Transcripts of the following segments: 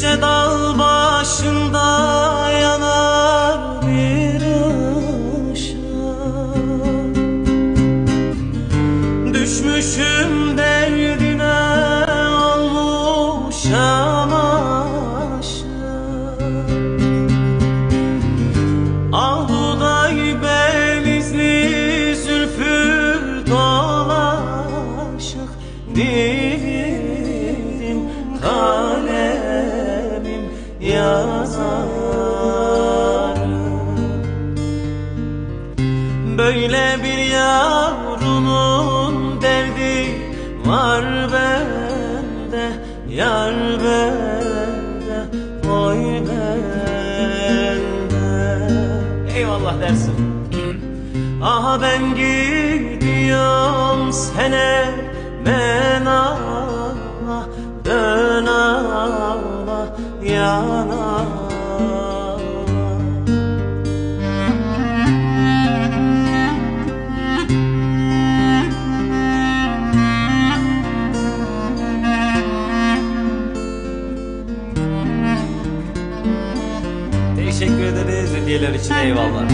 Yüce dağ başında yazarım Böyle bir yavrunun derdi var bende Yar bende, oy bende. Eyvallah dersin. Aha ben gidiyorum sene men ağla yan ağla Teşekkür ederiz hediyeler için eyvallah.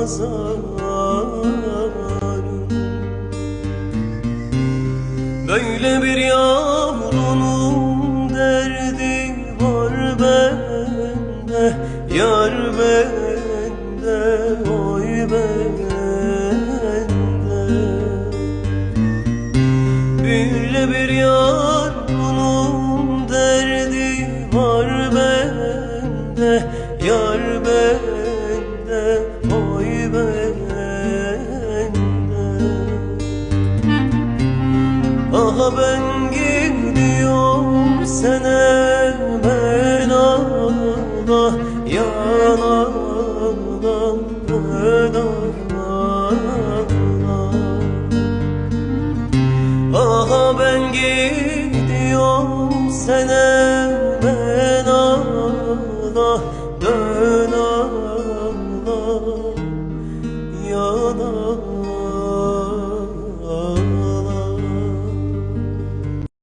Yazarım Böyle bir yavrunun derdi var bende Yar bende, oy bende. Böyle bir yavrunun derdi var bende Yar bende, oy bende Aha ben gidiyorum sen ön ağla Aha ben gidiyorum sen bana.